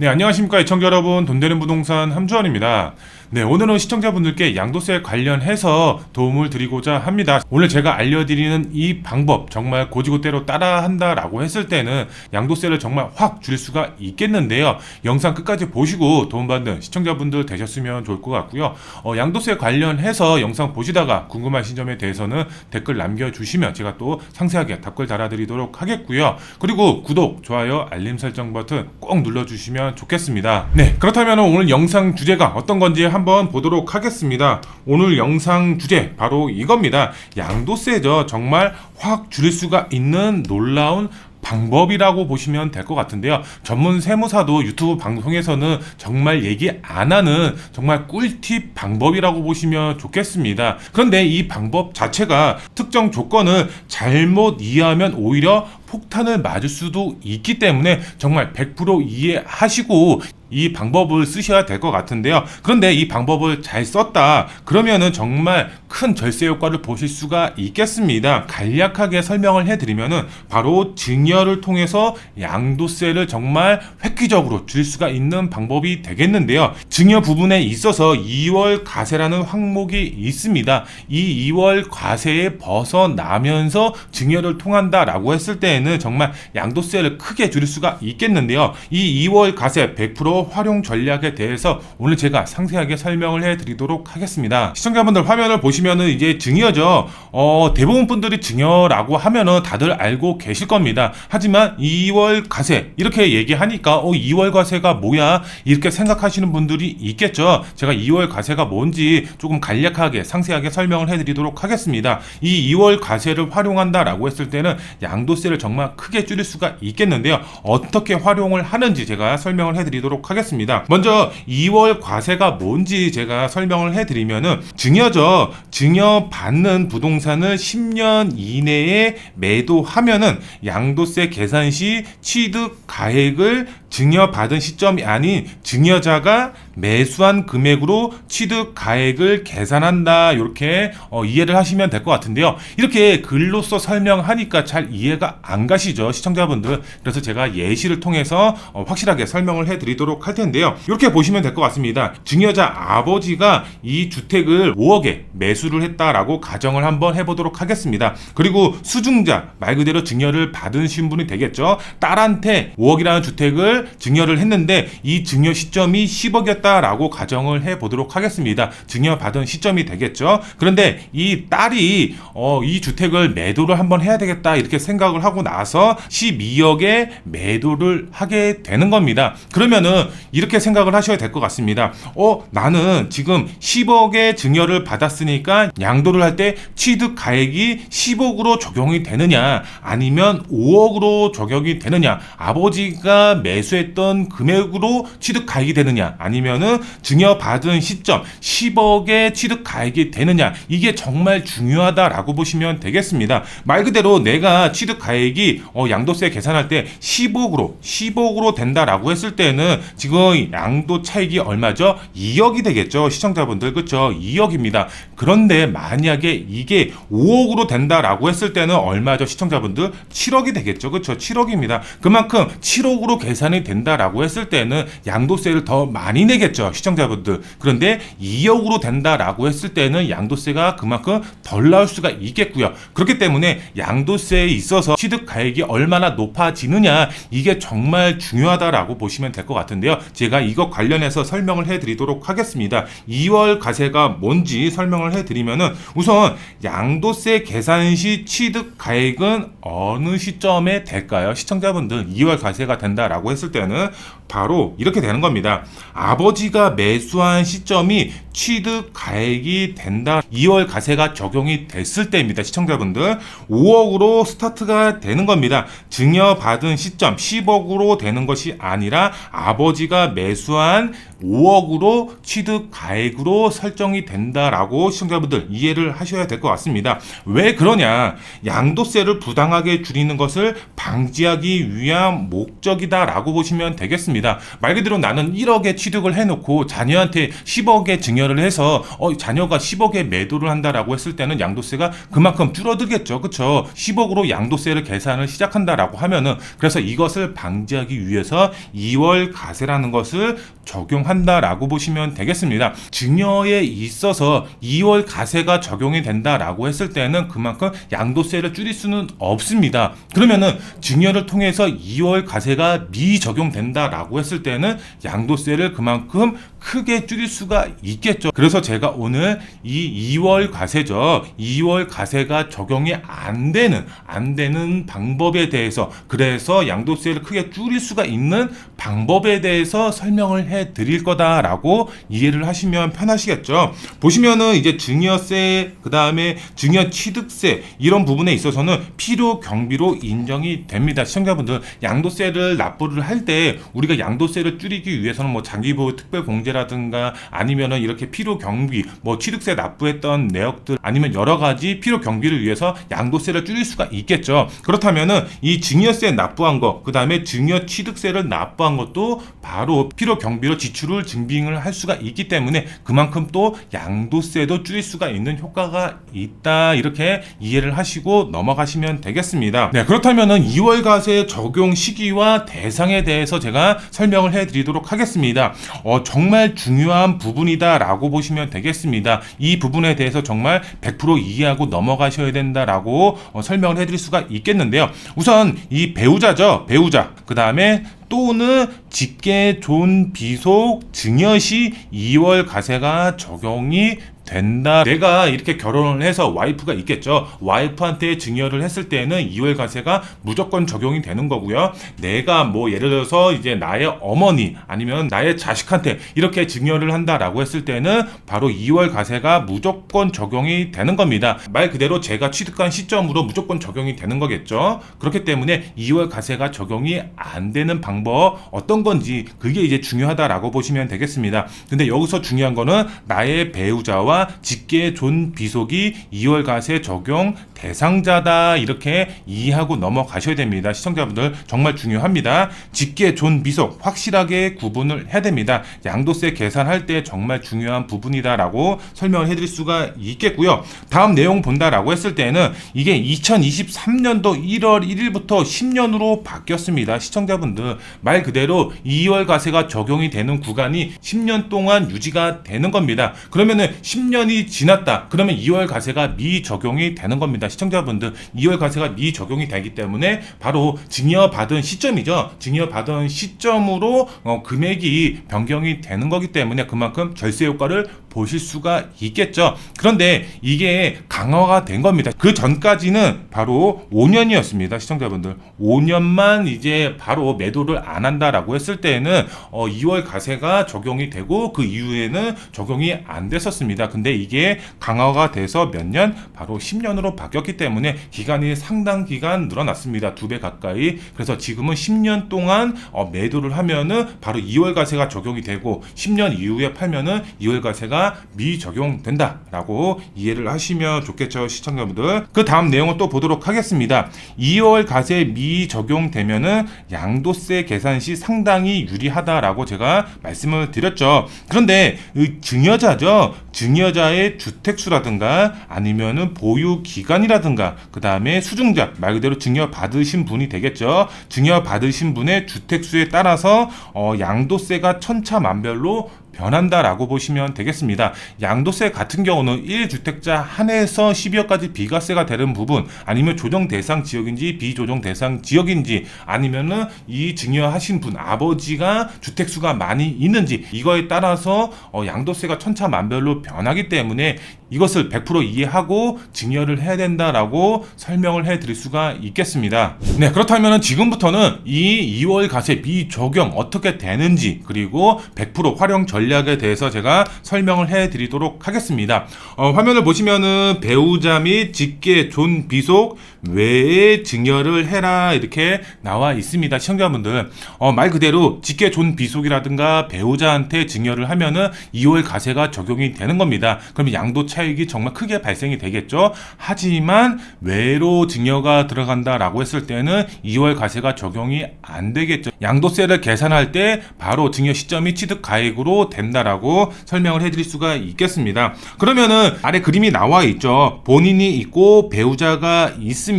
네, 안녕하십니까. 애청자 여러분. 돈 되는 부동산 함주원입니다. 네, 오늘은 시청자분들께 양도세 관련해서 도움을 드리고자 합니다. 오늘 제가 알려드리는 이 방법 정말 고지고대로 따라한다라고 했을 때는 양도세를 정말 확 줄일 수가 있겠는데요. 영상 끝까지 보시고 도움받는 시청자분들 되셨으면 좋을 것 같고요. 어, 양도세 관련해서 영상 보시다가 궁금하신 점에 대해서는 댓글 남겨주시면 제가 또 상세하게 답글 달아드리도록 하겠고요. 그리고 구독, 좋아요, 알림 설정 버튼 꼭 눌러주시면 좋겠습니다. 네, 그렇다면 오늘 영상 주제가 어떤 건지 한번 보도록 하겠습니다. 오늘 영상 주제 바로 이겁니다. 양도세죠. 정말 확 줄일 수가 있는 놀라운 방법이라고 보시면 될 것 같은데요. 전문 세무사도 유튜브 방송에서는 정말 얘기 안 하는 정말 꿀팁 방법이라고 보시면 좋겠습니다. 그런데 이 방법 자체가 특정 조건을 잘못 이해하면 오히려 폭탄을 맞을 수도 있기 때문에 정말 100% 이해하시고 이 방법을 쓰셔야 될 것 같은데요. 그런데 이 방법을 잘 썼다. 그러면은 정말 큰 절세 효과를 보실 수가 있겠습니다. 간략하게 설명을 해드리면은 바로 증여를 통해서 양도세를 정말 획기적으로 줄일 수가 있는 방법이 되겠는데요. 증여 부분에 있어서 2월 과세라는 항목이 있습니다. 이 2월 과세에 벗어나면서 증여를 통한다라고 했을 때에는 정말 양도세를 크게 줄일 수가 있겠는데요. 이 2월 과세 100% 활용 전략에 대해서 오늘 제가 상세하게 설명을 해드리도록 하겠습니다. 시청자분들 화면을 보시면은 이제 증여죠. 어, 대부분 분들이 증여라고 하면은 다들 알고 계실 겁니다. 하지만 2월 과세 이렇게 얘기하니까 어, 2월 과세가 뭐야 이렇게 생각하시는 분들이 있겠죠. 제가 2월 과세가 뭔지 조금 간략하게 상세하게 설명을 해드리도록 하겠습니다. 이 2월 과세를 활용한다라고 했을 때는 양도세를 정말 크게 줄일 수가 있겠는데요. 어떻게 활용을 하는지 제가 설명을 해드리도록 하겠습니다. 먼저 2월 과세가 뭔지 제가 설명을 해드리면은 증여죠. 증여 받는 부동산을 10년 이내에 매도하면은 양도세 계산 시 취득 가액을 증여받은 시점이 아닌 증여자가 매수한 금액으로 취득 가액을 계산한다. 이렇게 어, 이해를 하시면 될 것 같은데요. 이렇게 글로써 설명하니까 잘 이해가 안 가시죠, 시청자분들. 그래서 제가 예시를 통해서 어, 확실하게 설명을 해드리도록 할 텐데요. 이렇게 보시면 될 것 같습니다. 증여자 아버지가 이 주택을 5억에 매수를 했다라고 가정을 한번 해보도록 하겠습니다. 그리고 수중자 말 그대로 증여를 받으신 분이 되겠죠. 딸한테 5억이라는 주택을 증여를 했는데 이 증여 시점이 10억이었다라고 가정을 해 보도록 하겠습니다. 증여 받은 시점이 되겠죠. 그런데 이 딸이 어, 이 주택을 매도를 한번 해야 되겠다 이렇게 생각을 하고 나서 12억에 매도를 하게 되는 겁니다. 그러면은 이렇게 생각을 하셔야 될 것 같습니다. 어, 나는 지금 10억의 증여를 받았으니까 양도를 할 때 취득 가액이 10억으로 적용이 되느냐 아니면 5억으로 적용이 되느냐 아버지가 매수했던 금액으로 취득 가액이 되느냐 아니면은 증여 받은 시점 10억의 취득 가액이 되느냐 이게 정말 중요하다라고 보시면 되겠습니다. 말 그대로 내가 취득 가액이 어, 양도세 계산할 때 10억으로 10억으로 된다라고 했을 때는 지금 양도 차익이 얼마죠? 2억이 되겠죠. 시청자분들 그렇죠? 2억입니다. 그런데 만약에 이게 5억으로 된다라고 했을 때는 얼마죠? 시청자분들 7억이 되겠죠. 그렇죠? 7억입니다. 그만큼 7억으로 계산이 된다라고 했을 때는 양도세를 더 많이 내겠죠. 시청자분들. 그런데 2억으로 된다라고 했을 때는 양도세가 그만큼 덜 나올 수가 있겠고요. 그렇기 때문에 양도세에 있어서 취득 가액이 얼마나 높아지느냐 이게 정말 중요하다라고 보시면 될 것 같은데 요. 제가 이것 관련해서 설명을 해드리도록 하겠습니다. 2월 과세가 뭔지 설명을 해드리면은 우선 양도세 계산 시 취득 가액은 어느 시점에 될까요? 시청자분들 2월 과세가 된다라고 했을 때는 바로 이렇게 되는 겁니다. 아버지가 매수한 시점이 취득 가액이 된다. 2월 과세가 적용이 됐을 때입니다. 시청자분들 5억으로 스타트가 되는 겁니다. 증여 받은 시점 10억으로 되는 것이 아니라 아버지가 매수한 5억으로 취득 가액으로 설정이 된다라고 시청자분들 이해를 하셔야 될 것 같습니다. 왜 그러냐? 양도세를 부당하게 줄이는 것을 방지하기 위한 목적이다라고 보시면 되겠습니다. 말 그대로 나는 1억에 취득을 해놓고 자녀한테 10억에 증여를 해서 어, 자녀가 10억에 매도를 한다라고 했을 때는 양도세가 그만큼 줄어들겠죠. 그쵸? 10억으로 양도세를 계산을 시작한다라고 하면은 그래서 이것을 방지하기 위해서 2월 가세라는 것을 적용한다라고 보시면 되겠습니다. 증여에 있어서 2월 가세가 적용이 된다라고 했을 때는 그만큼 양도세를 줄일 수는 없습니다. 그러면은 증여를 통해서 2월 가세가 미적용된다라고 했을 때는 양도세를 그만큼 크게 줄일 수가 있겠죠. 그래서 제가 오늘 이 2월 가세죠. 2월 가세가 적용이 안 되는 안 되는 방법에 대해서 그래서 양도세를 크게 줄일 수가 있는 방법에 대해서 설명을 해 드릴 거다라고 이해를 하시면 편하시겠죠. 보시면은 이제 증여세 그 다음에 증여 취득세 이런 부분에 있어서는 필요 경비로 인정이 됩니다. 시청자분들 양도세를 납부를 할 때 우리가 양도세를 줄이기 위해서는 뭐 장기보호 특별 공제라든가 아니면은 이렇게 필요 경비 뭐 취득세 납부했던 내역들 아니면 여러 가지 필요 경비를 위해서 양도세를 줄일 수가 있겠죠. 그렇다면은 이 증여세 납부한 거 그 다음에 증여 취득세를 납부한 것도 바로 필요 경비로 지출을 증빙을 할 수가 있기 때문에 그만큼 또 양도세도 줄일 수가 있는 효과가 있다 이렇게 이해를 하시고 넘어가시면 되겠습니다. 네 그렇다면은 2월 가세 적용 시기와 대상에 대해서 제가 설명을 해드리도록 하겠습니다. 어, 정말 중요한 부분이다라고 보시면 되겠습니다. 이 부분에 대해서 정말 100% 이해하고 넘어가셔야 된다라고 어, 설명을 해드릴 수가 있겠는데요. 우선 이 배우자죠, 배우자. 그 다음에 또는 직계 존 비속 증여시 2월 가세가 적용이 된다. 내가 이렇게 결혼을 해서 와이프가 있겠죠. 와이프한테 증여를 했을 때는 2월 가세가 무조건 적용이 되는 거고요. 내가 뭐 예를 들어서 이제 나의 어머니 아니면 나의 자식한테 이렇게 증여를 한다라고 했을 때는 바로 2월 가세가 무조건 적용이 되는 겁니다. 말 그대로 제가 취득한 시점으로 무조건 적용이 되는 거겠죠. 그렇기 때문에 2월 가세가 적용이 안 되는 방법 어떤 건지 그게 이제 중요하다라고 보시면 되겠습니다. 근데 여기서 중요한 거는 나의 배우자와 직계 존 비속이 2월 가세 적용 대상자다 이렇게 이해하고 넘어가셔야 됩니다. 시청자분들 정말 중요합니다. 직계 존 비속 확실하게 구분을 해야 됩니다. 양도세 계산할 때 정말 중요한 부분이다라고 설명을 해드릴 수가 있겠고요. 다음 내용 본다라고 했을 때는 이게 2023년도 1월 1일부터 10년으로 바뀌었습니다. 시청자분들 말 그대로 2월 가세가 적용이 되는 구간이 10년 동안 유지가 되는 겁니다. 그러면은 10년 이 지났다. 그러면 2월 가세가 미적용이 되는 겁니다. 시청자분들 2월 가세가 미적용이 되기 때문에 바로 증여받은 시점이죠. 증여받은 시점으로 어, 금액이 변경이 되는 거기 때문에 그만큼 절세 효과를 보실 수가 있겠죠. 그런데 이게 강화가 된 겁니다. 그 전까지는 바로 5년이었습니다. 시청자분들. 5년만 이제 바로 매도를 안 한다라고 했을 때는 어, 2월 가세가 적용이 되고 그 이후에는 적용이 안 됐었습니다. 근데 이게 강화가 돼서 몇 년? 바로 10년으로 바뀌었기 때문에 기간이 상당 기간 늘어났습니다. 두 배 가까이. 그래서 지금은 10년 동안 어, 매도를 하면은 바로 2월 가세가 적용이 되고 10년 이후에 팔면은 2월 가세가 미적용된다라고 이해를 하시면 좋겠죠 시청자분들. 그 다음 내용을 또 보도록 하겠습니다. 2월 가세 미적용되면은 양도세 계산 시 상당히 유리하다라고 제가 말씀을 드렸죠. 그런데 이 증여자죠? 증여자의 주택수라든가 아니면은 보유 기간이라든가 그 다음에 수중자 말 그대로 증여 받으신 분이 되겠죠. 증여 받으신 분의 주택수에 따라서 어, 양도세가 천차만별로 변한다라고 보시면 되겠습니다. 양도세 같은 경우는 1주택자 한해에서 12억까지 비과세가 되는 부분 아니면 조정 대상 지역인지 비조정 대상 지역인지 아니면은 이 증여하신 분 아버지가 주택수가 많이 있는지 이거에 따라서 어, 양도세가 천차만별로 변하기 때문에 이것을 100% 이해하고 증여를 해야 된다라고 설명을 해 드릴 수가 있겠습니다. 네, 그렇다면 지금부터는 이 2월 가세 비적용 어떻게 되는지 그리고 100% 활용 전략에 대해서 제가 설명을 해 드리도록 하겠습니다. 어, 화면을 보시면은 배우자 및 직계 존 비속 외에 증여를 해라 이렇게 나와 있습니다. 시청자분들 어, 말 그대로 직계 존 비속이라든가 배우자한테 증여를 하면은 2월 가세가 적용이 되는 겁니다. 그러면 양도 차익이 정말 크게 발생이 되겠죠. 하지만 외로 증여가 들어간다라고 했을 때는 2월 가세가 적용이 안 되겠죠. 양도세를 계산할 때 바로 증여 시점이 취득 가액으로 된다라고 설명을 해드릴 수가 있겠습니다. 그러면은 아래 그림이 나와 있죠. 본인이 있고 배우자가 있습니다.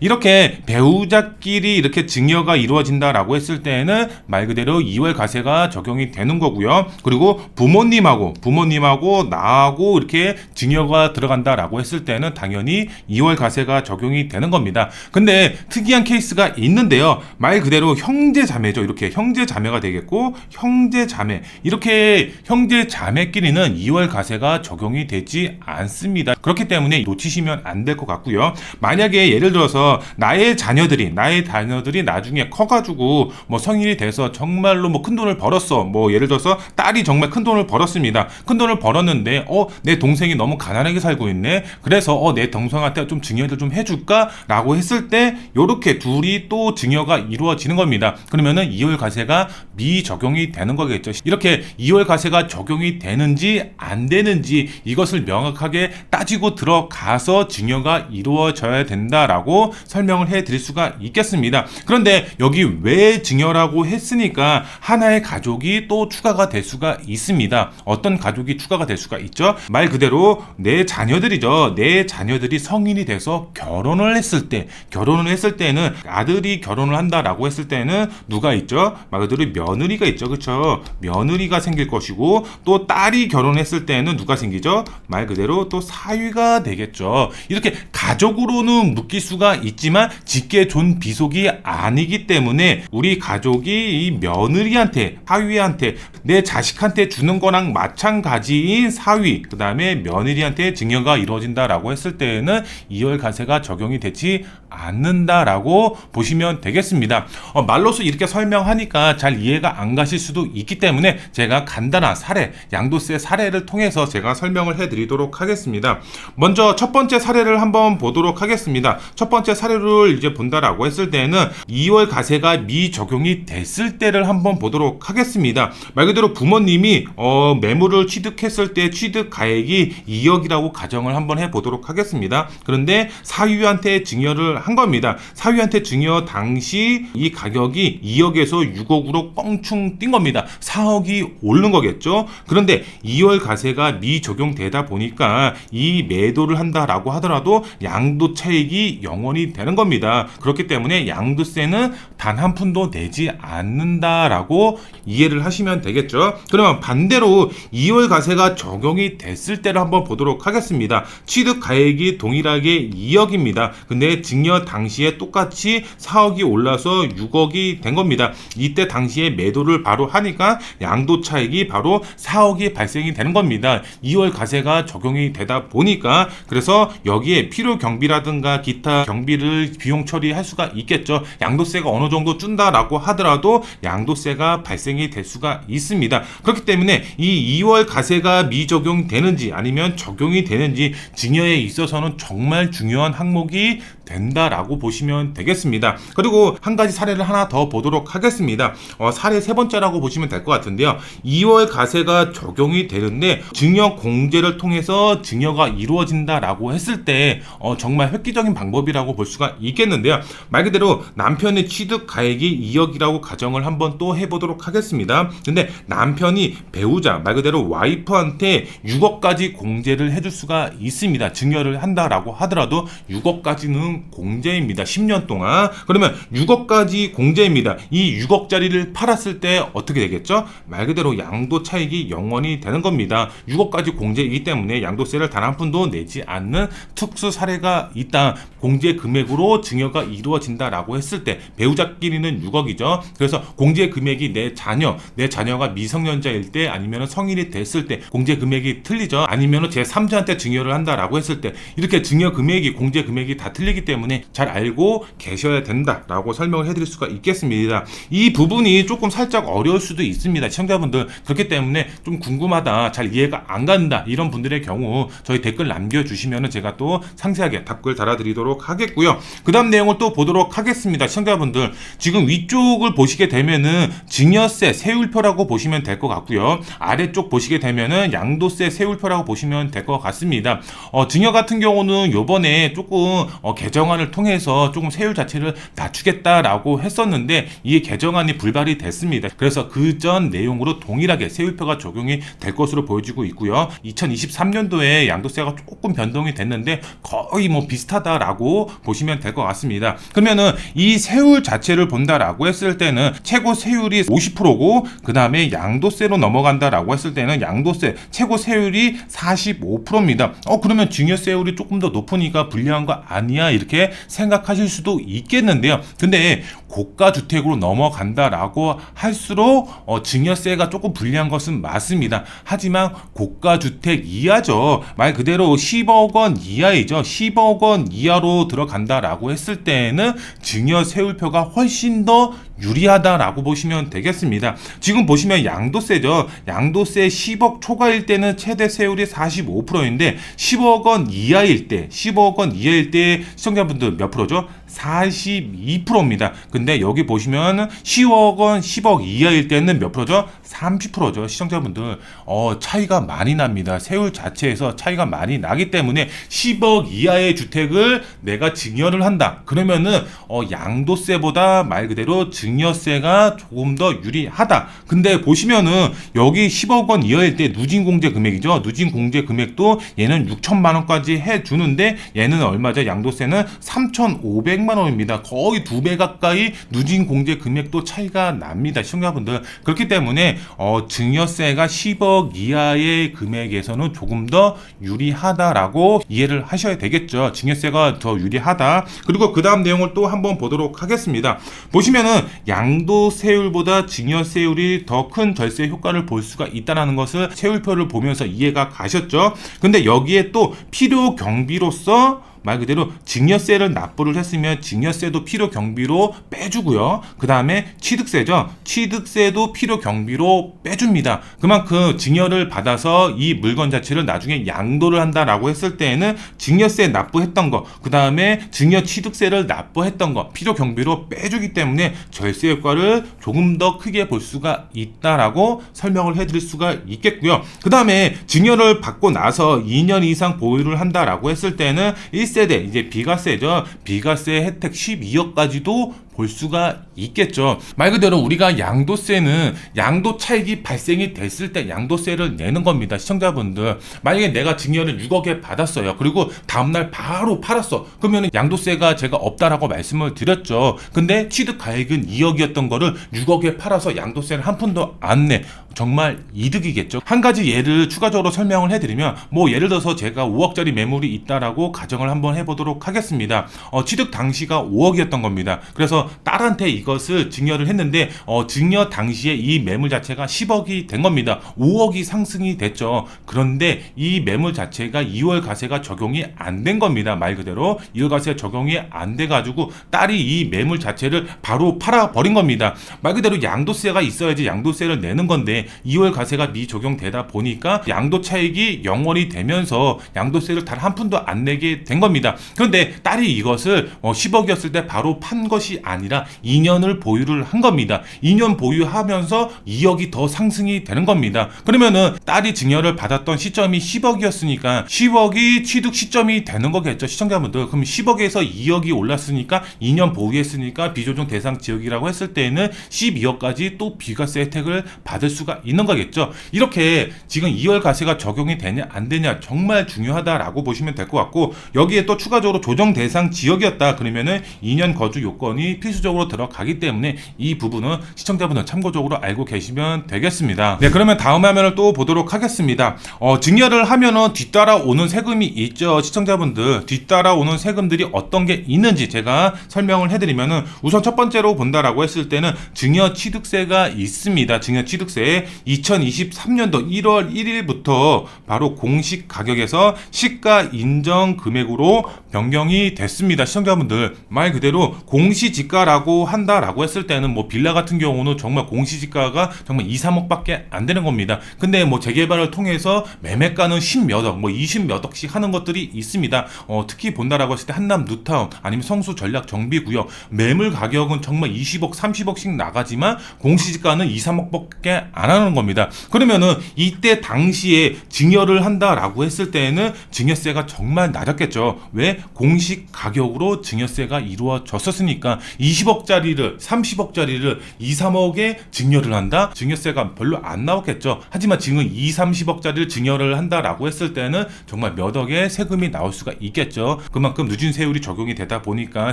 이렇게 배우자끼리 이렇게 증여가 이루어진다라고 했을 때는 말 그대로 2월 가세가 적용이 되는 거고요. 그리고 부모님하고 부모님하고 나하고 이렇게 증여가 들어간다라고 했을 때는 당연히 2월 가세가 적용이 되는 겁니다. 근데 특이한 케이스가 있는데요. 말 그대로 형제 자매죠. 이렇게 형제 자매가 되겠고 형제 자매 이렇게 형제 자매끼리는 2월 가세가 적용이 되지 않습니다. 그렇기 때문에 놓치시면 안 될 것 같고요. 만약에 예를 들어서 나의 자녀들이 나의 자녀들이 나중에 커가지고 뭐 성인이 돼서 정말로 뭐 큰 돈을 벌었어. 뭐 예를 들어서 딸이 정말 큰 돈을 벌었습니다. 큰 돈을 벌었는데 어 내 동생이 너무 가난하게 살고 있네. 그래서 어 내 동생한테 좀 증여를 좀 해줄까라고 했을 때 요렇게 둘이 또 증여가 이루어지는 겁니다. 그러면은 2월 가세가 미적용이 되는 거겠죠. 이렇게 2월 가세가 적용이 되는지 안 되는지 이것을 명확하게 따지고 들어가서 증여가 이루어져야 된다 라고 설명을 해 드릴 수가 있겠습니다. 그런데 여기 왜 증여라고 했으니까 하나의 가족이 또 추가가 될 수가 있습니다. 어떤 가족이 추가가 될 수가 있죠? 말 그대로 내 자녀들이죠. 내 자녀들이 성인이 돼서 결혼을 했을 때, 결혼을 했을 때는 아들이 결혼을 한다라고 했을 때는 누가 있죠? 말 그대로 며느리가 있죠. 그렇죠? 며느리가 생길 것이고 또 딸이 결혼했을 때는 누가 생기죠? 말 그대로 또 사위가 되겠죠. 이렇게 가족으로는 묶일 수가 있지만 직계 존 비속이 아니기 때문에 우리 가족이 이 며느리한테 사위한테 내 자식한테 주는 거랑 마찬가지인 사위 그 다음에 며느리한테 증여가 이루어진다라고 했을 때에는 2월 가세가 적용이 되지 않는다라고 보시면 되겠습니다. 어, 말로서 이렇게 설명하니까 잘 이해가 안 가실 수도 있기 때문에 제가 간단한 사례, 양도세 사례를 통해서 제가 설명을 해드리도록 하겠습니다. 먼저 첫 번째 사례를 한번 보도록 하겠습니다. 첫 번째 사례를 이제 본다라고 했을 때는 2월 가세가 미적용이 됐을 때를 한번 보도록 하겠습니다. 말 그대로 부모님이 어, 매물을 취득했을 때 취득 가액이 2억이라고 가정을 한번 해보도록 하겠습니다. 그런데 사유한테 증여를 한 겁니다. 사유한테 증여 당시 이 가격이 2억에서 6억으로 뻥충 뛴 겁니다. 4억이 오른 거겠죠. 그런데 2월 가세가 미적용되다 보니까 이 매도를 한다라고 하더라도 양도 차익이 영원히 되는 겁니다. 그렇기 때문에 양도세는 단 한 푼도 내지 않는다라고 이해를 하시면 되겠죠. 그러면 반대로 2월 가세가 적용이 됐을 때를 한번 보도록 하겠습니다. 취득 가액이 동일하게 2억입니다. 근데 증여 당시에 똑같이 4억이 올라서 6억이 된 겁니다. 이때 당시에 매도를 바로 하니까 양도 차익이 바로 4억이 발생이 되는 겁니다. 2월 가세가 적용이 되다 보니까 그래서 여기에 필요 경비라든가 기타 경비를 비용 처리할 수가 있겠죠. 양도세가 어느 정도 준다라고 하더라도 양도세가 발생이 될 수가 있습니다. 그렇기 때문에 이 2월 가세가 미적용되는지 아니면 적용이 되는지 증여에 있어서는 정말 중요한 항목이 된다라고 보시면 되겠습니다. 그리고 한 가지 사례를 하나 더 보도록 하겠습니다. 어, 사례 세 번째라고 보시면 될 것 같은데요. 2월 가세가 적용이 되는데 증여 공제를 통해서 증여가 이루어진다라고 했을 때 어, 정말 획기적인 방법이라고 볼 수가 있겠는데요. 말 그대로 남편의 취득 가액이 2억이라고 가정을 한번 또 해보도록 하겠습니다. 근데 남편이 배우자 말 그대로 와이프한테 6억까지 공제를 해줄 수가 있습니다. 증여를 한다라고 하더라도 6억까지는 공제입니다. 10년 동안. 그러면 6억까지 공제입니다. 이 6억짜리를 팔았을 때 어떻게 되겠죠? 말 그대로 양도 차익이 영원히 되는 겁니다. 6억까지 공제이기 때문에 양도세를 단 한 푼도 내지 않는 특수 사례가 있다. 공제 금액으로 증여가 이루어진다라고 했을 때 배우자끼리는 6억이죠. 그래서 공제 금액이 내 자녀, 내 자녀가 미성년자일 때 아니면 성인이 됐을 때 공제 금액이 틀리죠. 아니면 제 3자한테 증여를 한다라고 했을 때 이렇게 증여 금액이 공제 금액이 다 틀리기 때문에 잘 알고 계셔야 된다라고 설명을 해드릴 수가 있겠습니다. 이 부분이 조금 살짝 어려울 수도 있습니다. 시청자분들 그렇기 때문에 좀 궁금하다, 잘 이해가 안 간다 이런 분들의 경우 저희 댓글 남겨주시면 제가 또 상세하게 답글 달아드리도록 하겠고요. 그 다음 내용을 또 보도록 하겠습니다. 시청자분들 지금 위쪽을 보시게 되면은 증여세 세율표라고 보시면 될 것 같고요. 아래쪽 보시게 되면은 양도세 세율표라고 보시면 될 것 같습니다. 어, 증여 같은 경우는 요번에 조금 어, 개 정안을 통해서 조금 세율 자체를 낮추겠다라고 했었는데 이 개정안이 불발이 됐습니다. 그래서 그 전 내용으로 동일하게 세율표가 적용이 될 것으로 보여지고 있고요. 2023년도에 양도세가 조금 변동이 됐는데 거의 뭐 비슷하다라고 보시면 될 것 같습니다. 그러면은 이 세율 자체를 본다라고 했을 때는 최고 세율이 50%고 그 다음에 양도세로 넘어간다라고 했을 때는 양도세 최고 세율이 45%입니다. 어 그러면 증여세율이 조금 더 높으니까 불리한 거 아니야 이렇게 생각하실 수도 있겠는데요. 근데 고가 주택으로 넘어간다라고 할수록 어, 증여세가 조금 불리한 것은 맞습니다. 하지만 고가 주택 이하죠. 말 그대로 10억 원 이하이죠. 10억 원 이하로 들어간다라고 했을 때는 증여 세율표가 훨씬 더 유리하다라고 보시면 되겠습니다. 지금 보시면 양도세죠. 양도세 10억 초과일 때는 최대 세율이 45%인데 10억 원 이하일 때, 10억 원 이하일 때 시청자분들 몇 프로죠? 42%입니다. 근데 여기 보시면 10억 원, 10억 이하일 때는 몇 프로죠? 30%죠. 시청자분들 어, 차이가 많이 납니다. 세율 자체에서 차이가 많이 나기 때문에 10억 이하의 주택을 내가 증여를 한다. 그러면은 어, 양도세보다 말 그대로 증여세가 조금 더 유리하다. 근데 보시면은 여기 10억 원 이하일 때 누진 공제 금액이죠. 누진 공제 금액도 얘는 6천만 원까지 해 주는데 얘는 얼마죠? 양도세는 3,500만 원입니다. 거의 두 배 가까이 누진 공제 금액도 차이가 납니다. 시청자분들. 그렇기 때문에 어, 증여세가 10억 이하의 금액에서는 조금 더 유리하다라고 이해를 하셔야 되겠죠. 증여세가 더 유리하다. 그리고 그 다음 내용을 또 한번 보도록 하겠습니다. 보시면은 양도세율보다 증여세율이 더 큰 절세 효과를 볼 수가 있다는 것을 세율표를 보면서 이해가 가셨죠. 근데 여기에 또 필요 경비로서 말 그대로 증여세를 납부를 했으면 증여세도 필요 경비로 빼주고요. 그 다음에 취득세죠. 취득세도 필요 경비로 빼줍니다. 그만큼 증여를 받아서 이 물건 자체를 나중에 양도를 한다라고 했을 때에는 증여세 납부했던 거, 그 다음에 증여 취득세를 납부했던 거 필요 경비로 빼주기 때문에 절세 효과를 조금 더 크게 볼 수가 있다라고 설명을 해드릴 수가 있겠고요. 그 다음에 증여를 받고 나서 2년 이상 보유를 한다라고 했을 때는 1 세대 이제 비과세죠. 비과세 혜택 12억까지도 볼 수가 있겠죠. 말 그대로 우리가 양도세는 양도 차익이 발생이 됐을 때 양도세를 내는 겁니다. 시청자분들. 만약에 내가 증여를 6억에 받았어요. 그리고 다음날 바로 팔았어. 그러면 양도세가 제가 없다라고 말씀을 드렸죠. 근데 취득 가액은 2억이었던 거를 6억에 팔아서 양도세를 한 푼도 안 내. 정말 이득이겠죠. 한 가지 예를 추가적으로 설명을 해드리면 뭐 예를 들어서 제가 5억짜리 매물이 있다라고 가정을 한번 해보도록 하겠습니다. 어, 취득 당시가 5억이었던 겁니다. 그래서 딸한테 이것을 증여를 했는데 어, 증여 당시에 이 매물 자체가 10억이 된 겁니다. 5억이 상승이 됐죠. 그런데 이 매물 자체가 2월 가세가 적용이 안 된 겁니다. 말 그대로 2월 가세 적용이 안 돼가지고 딸이 이 매물 자체를 바로 팔아 버린 겁니다. 말 그대로 양도세가 있어야지 양도세를 내는 건데 2월 가세가 미적용되다 보니까 양도 차익이 영원이 되면서 양도세를 단 한 푼도 안 내게 된 겁니다. 그런데 딸이 이것을 어, 10억이었을 때 바로 판 것이 아니라 2년을 보유를 한 겁니다. 2년 보유하면서 2억이 더 상승이 되는 겁니다. 그러면은 딸이 증여를 받았던 시점이 10억이었으니까 10억이 취득 시점이 되는 거겠죠. 시청자분들. 그럼 10억에서 2억이 올랐으니까 2년 보유했으니까 비조정 대상 지역이라고 했을 때는 12억까지 또 비과세 혜택을 받을 수가 있는 거겠죠. 이렇게 지금 2월 가세가 적용이 되냐 안 되냐 정말 중요하다라고 보시면 될 것 같고 여기에 또 추가적으로 조정 대상 지역이었다 그러면은 2년 거주 요건이 필수적으로 들어가기 때문에 이 부분은 시청자분들 참고적으로 알고 계시면 되겠습니다. 네 그러면 다음 화면을 또 보도록 하겠습니다. 어, 증여를 하면은 뒤따라 오는 세금이 있죠 시청자분들 뒤따라 오는 세금들이 어떤 게 있는지 제가 설명을 해드리면은 우선 첫 번째로 본다라고 했을 때는 증여 취득세가 있습니다. 증여 취득세 2023년도 1월 1일부터 바로 공시 가격에서 시가 인정 금액으로 변경이 됐습니다. 시청자분들 말 그대로 공시지가 라고 한다라고 했을 때는 뭐 빌라 같은 경우는 정말 공시지가가 정말 2, 3억밖에 안 되는 겁니다. 근데 뭐 재개발을 통해서 매매가는 10몇 억, 뭐 20몇 억씩 하는 것들이 있습니다. 어, 특히 본다라고 했을 때 한남 뉴타운 아니면 성수 전략 정비구역 매물 가격은 정말 20억, 30억씩 나가지만 공시지가는 2, 3억밖에 안 하는 겁니다. 그러면은 이때 당시에 증여를 한다라고 했을 때는 증여세가 정말 낮았겠죠. 왜 공식 가격으로 증여세가 이루어졌었으니까 20억짜리를 30억짜리를 2, 3억에 증여를 한다? 증여세가 별로 안 나오겠죠. 하지만 지금 2, 30억짜리를 증여를 한다라고 했을 때는 정말 몇 억의 세금이 나올 수가 있겠죠. 그만큼 늦은 세율이 적용이 되다 보니까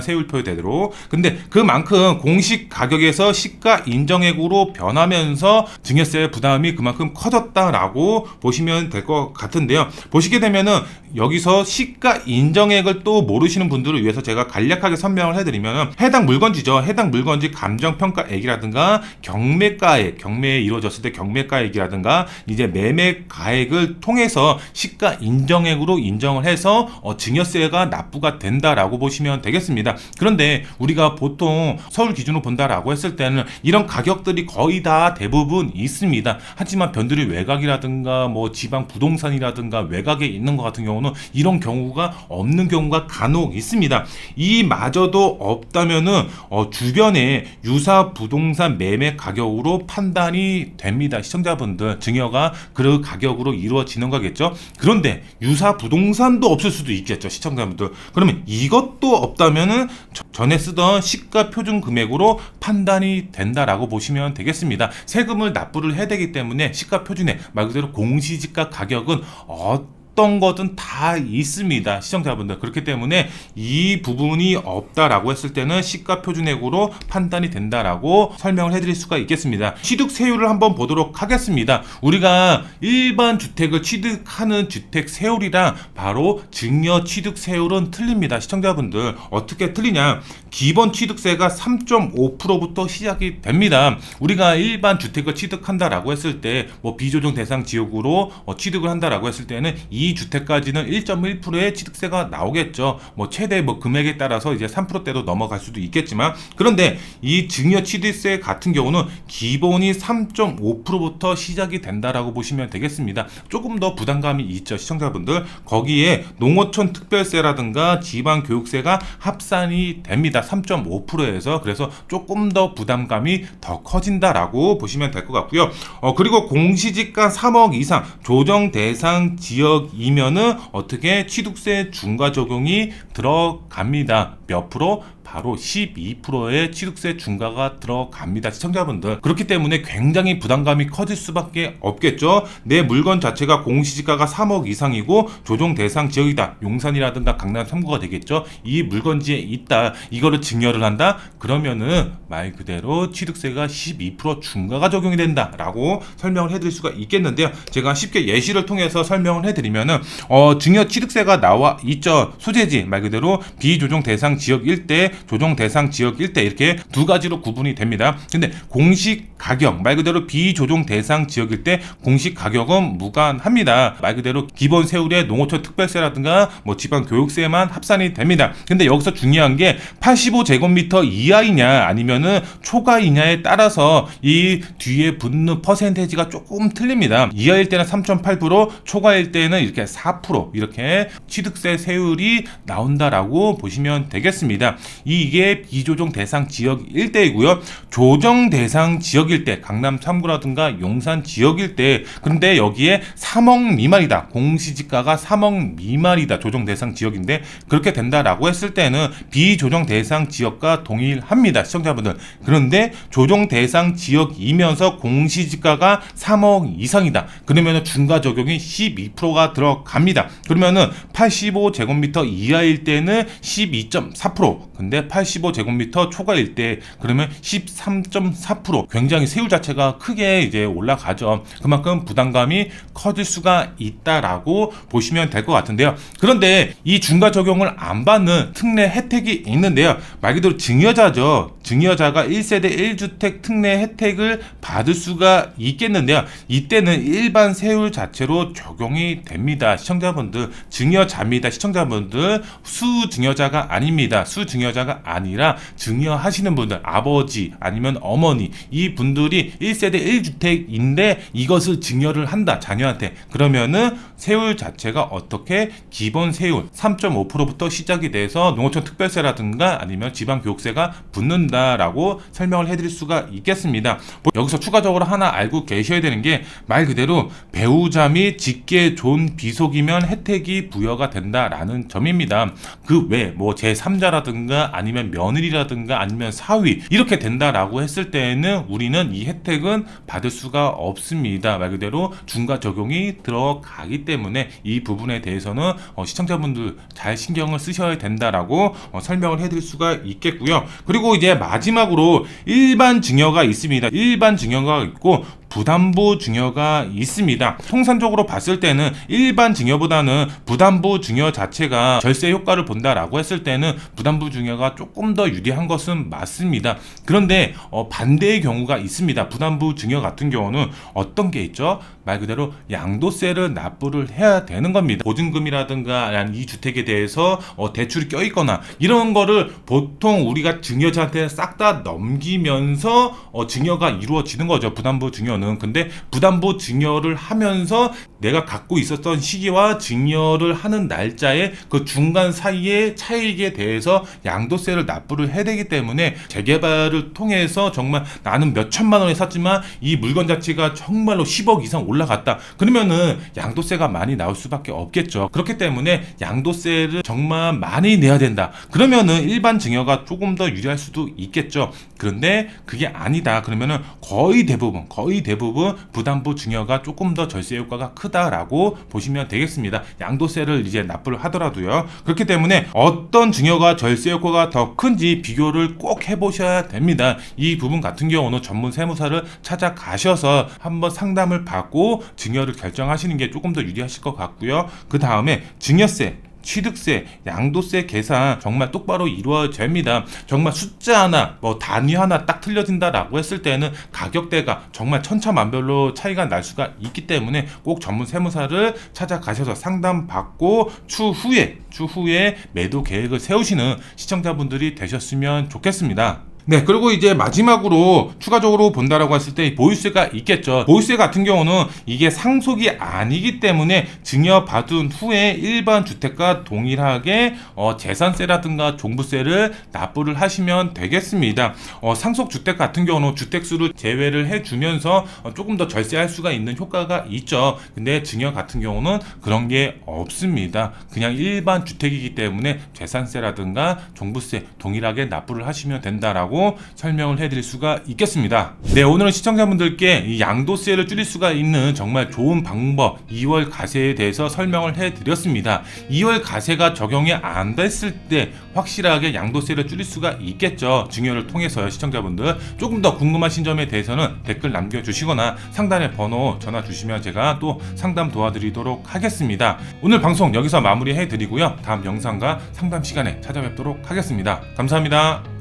세율표대로. 근데 그만큼 공식 가격에서 시가 인정액으로 변하면서 증여세 부담이 그만큼 커졌다라고 보시면 될 것 같은데요. 보시게 되면은 여기서 시가 인정액을 또 모르시는 분들을 위해서 제가 간략하게 설명을 해드리면 해당 물건 지죠. 해당 물건지 감정평가액이라든가 경매가액, 경매에 이루어졌을 때 경매가액이라든가 이제 매매가액을 통해서 시가 인정액으로 인정을 해서 어, 증여세가 납부가 된다라고 보시면 되겠습니다. 그런데 우리가 보통 서울 기준으로 본다라고 했을 때는 이런 가격들이 거의 다 대부분 있습니다. 하지만 변두리 외곽이라든가 뭐 지방 부동산이라든가 외곽에 있는 것 같은 경우는 이런 경우가 없는 경우가 간혹 있습니다. 이마저도 없다면은 어, 주변에 유사 부동산 매매 가격으로 판단이 됩니다. 시청자분들 증여가 그 가격으로 이루어지는 거겠죠. 그런데 유사 부동산도 없을 수도 있겠죠. 시청자분들. 그러면 이것도 없다면은 저- 전에 쓰던 시가 표준 금액으로 판단이 된다라고 보시면 되겠습니다. 세금을 납부를 해야 되기 때문에 시가 표준액 말 그대로 공시지가 가격은 어 어떤 것은 다 있습니다. 시청자분들. 그렇기 때문에 이 부분이 없다라고 했을 때는 시가 표준액으로 판단이 된다라고 설명을 해드릴 수가 있겠습니다. 취득세율을 한번 보도록 하겠습니다. 우리가 일반 주택을 취득하는 주택 세율이랑 바로 증여 취득세율은 틀립니다. 시청자분들. 어떻게 틀리냐? 기본 취득세가 3.5%부터 시작이 됩니다. 우리가 일반 주택을 취득한다라고 했을 때 뭐 비조정 대상 지역으로 어, 취득을 한다라고 했을 때는 이 주택까지는 1.1%의 취득세가 나오겠죠. 뭐 최대 뭐 금액에 따라서 이제 3%대로 넘어갈 수도 있겠지만 그런데 이 증여 취득세 같은 경우는 기본이 3.5%부터 시작이 된다라고 보시면 되겠습니다. 조금 더 부담감이 있죠, 시청자분들. 거기에 농어촌 특별세라든가 지방 교육세가 합산이 됩니다. 3.5%에서 그래서 조금 더 부담감이 더 커진다라고 보시면 될 것 같고요. 어 그리고 공시지가 3억 이상 조정 대상 지역 이면은 어떻게 취득세 중과 적용이 들어갑니다. 몇 프로? 바로 12%의 취득세 중과가 들어갑니다. 시청자분들. 그렇기 때문에 굉장히 부담감이 커질 수밖에 없겠죠. 내 물건 자체가 공시지가가 3억 이상이고 조정 대상 지역이다. 용산이라든가 강남 3구가 되겠죠. 이 물건지에 있다. 이거를 증여를 한다. 그러면은 말 그대로 취득세가 12% 중과가 적용이 된다라고 설명을 해 드릴 수가 있겠는데요. 제가 쉽게 예시를 통해서 설명을 해 드리면 은 어, 증여 취득세가 나와 있죠. 소재지 말 그대로 비조정 대상 지역 일대 조정 대상 지역 일대 이렇게 두 가지로 구분이 됩니다. 근데 공식 가격 말 그대로 비조정 대상 지역일 때 공식 가격은 무관합니다. 말 그대로 기본 세율에 농어촌 특별세라든가 뭐 지방 교육세만 합산이 됩니다. 근데 여기서 중요한 게 85제곱미터 이하이냐 아니면은 초과이냐에 따라서 이 뒤에 붙는 퍼센테이지가 조금 틀립니다. 이하일 때는 3.8%, 초과일 때는 이렇게 4% 이렇게 취득세 세율이 나온다라고 보시면 되겠습니다. 이게 비조정 대상 지역 일대이고요. 조정 대상 지역일 때 강남 3구라든가 용산 지역일 때 그런데 여기에 3억 미만이다. 공시지가가 3억 미만이다. 조정 대상 지역인데 그렇게 된다라고 했을 때는 비조정 대상 지역과 동일합니다. 시청자분들. 그런데 조정 대상 지역이면서 공시지가가 3억 이상이다. 그러면은 중과 적용이 12%가 들어갑니다. 그러면은 85제곱미터 이하일 때는 12.4%. 근데 85제곱미터 초과일 때 그러면 13.4% 굉장히 세율 자체가 크게 이제 올라가죠. 그만큼 부담감이 커질 수가 있다라고 보시면 될 것 같은데요. 그런데 이 중과 적용을 안 받는 특례 혜택이 있는데요. 말 그대로 증여자죠. 증여자가 1세대 1주택 특례 혜택을 받을 수가 있겠는데요. 이때는 일반 세율 자체로 적용이 됩니다. 시청자분들 증여자입니다. 시청자분들 수증여자가 아닙니다. 수증여자가 아니라 증여하시는 분들 아버지 아니면 어머니 이 분들이 1세대 1주택인데 이것을 증여를 한다 자녀한테 그러면은 세율 자체가 어떻게 기본 세율 3.5%부터 시작이 돼서 농어촌 특별세라든가 아니면 지방 교육세가 붙는다 된다라고 설명을 해드릴 수가 있겠습니다. 뭐 여기서 추가적으로 하나 알고 계셔야 되는 게 말 그대로 배우자 및 직계 존 비속이면 혜택이 부여가 된다라는 점입니다. 그 외 뭐 제3자라든가 아니면 며느리라든가 아니면 사위 이렇게 된다라고 했을 때에는 우리는 이 혜택은 받을 수가 없습니다. 말 그대로 중과 적용이 들어가기 때문에 이 부분에 대해서는 어, 시청자분들 잘 신경을 쓰셔야 된다라고 어, 설명을 해드릴 수가 있겠고요. 그리고 이제 마지막으로 일반 증여가 있습니다. 일반 증여가 있고 부담부 증여가 있습니다. 통산적으로 봤을 때는 일반 증여보다는 부담부 증여 자체가 절세 효과를 본다라고 했을 때는 부담부 증여가 조금 더 유리한 것은 맞습니다. 그런데 어, 반대의 경우가 있습니다. 부담부 증여 같은 경우는 어떤 게 있죠? 말 그대로 양도세를 납부를 해야 되는 겁니다. 보증금이라든가 이 주택에 대해서 어, 대출이 껴있거나 이런 거를 보통 우리가 증여자한테 싹 다 넘기면서 어, 증여가 이루어지는 거죠. 부담부 증여는. 근데 부담부 증여를 하면서 내가 갖고 있었던 시기와 증여를 하는 날짜의 그 중간 사이의 차익에 대해서 양도세를 납부를 해야 되기 때문에 재개발을 통해서 정말 나는 몇 천만 원에 샀지만 이 물건 자체가 정말로 10억 이상 올라 갔다. 그러면은 양도세가 많이 나올 수밖에 없겠죠. 그렇기 때문에 양도세를 정말 많이 내야 된다. 그러면은 일반 증여가 조금 더 유리할 수도 있겠죠. 그런데 그게 아니다. 그러면은 거의 대부분, 거의 대부분 부담부 증여가 조금 더 절세 효과가 크다라고 보시면 되겠습니다. 양도세를 이제 납부를 하더라도요. 그렇기 때문에 어떤 증여가 절세 효과가 더 큰지 비교를 꼭 해보셔야 됩니다. 이 부분 같은 경우는 전문 세무사를 찾아가셔서 한번 상담을 받고 증여를 결정하시는 게 조금 더 유리하실 것 같고요. 그 다음에 증여세 취득세, 양도세 계산 정말 똑바로 이루어집니다. 정말 숫자 하나, 뭐 단위 하나 딱 틀려진다라고 했을 때는 가격대가 정말 천차만별로 차이가 날 수가 있기 때문에 꼭 전문 세무사를 찾아가셔서 상담받고 추후에 추후에 매도 계획을 세우시는 시청자분들이 되셨으면 좋겠습니다. 네, 그리고 이제 마지막으로 추가적으로 본다라고 했을 때 보유세가 있겠죠. 보유세 같은 경우는 이게 상속이 아니기 때문에 증여받은 후에 일반 주택과 동일하게 어, 재산세라든가 종부세를 납부를 하시면 되겠습니다. 어, 상속 주택 같은 경우는 주택수를 제외를 해주면서 어, 조금 더 절세할 수가 있는 효과가 있죠. 근데 증여 같은 경우는 그런 게 없습니다. 그냥 일반 주택이기 때문에 재산세라든가 종부세 동일하게 납부를 하시면 된다라고 설명을 해드릴 수가 있겠습니다. 네, 오늘은 시청자분들께 이 양도세를 줄일 수가 있는 정말 좋은 방법 2월 가세에 대해서 설명을 해드렸습니다. 2월 가세가 적용이 안 됐을 때 확실하게 양도세를 줄일 수가 있겠죠. 증여를 통해서요, 시청자분들. 조금 더 궁금하신 점에 대해서는 댓글 남겨주시거나 상단에 번호 전화 주시면 제가 또 상담 도와드리도록 하겠습니다. 오늘 방송 여기서 마무리해 드리고요. 다음 영상과 상담 시간에 찾아뵙도록 하겠습니다. 감사합니다.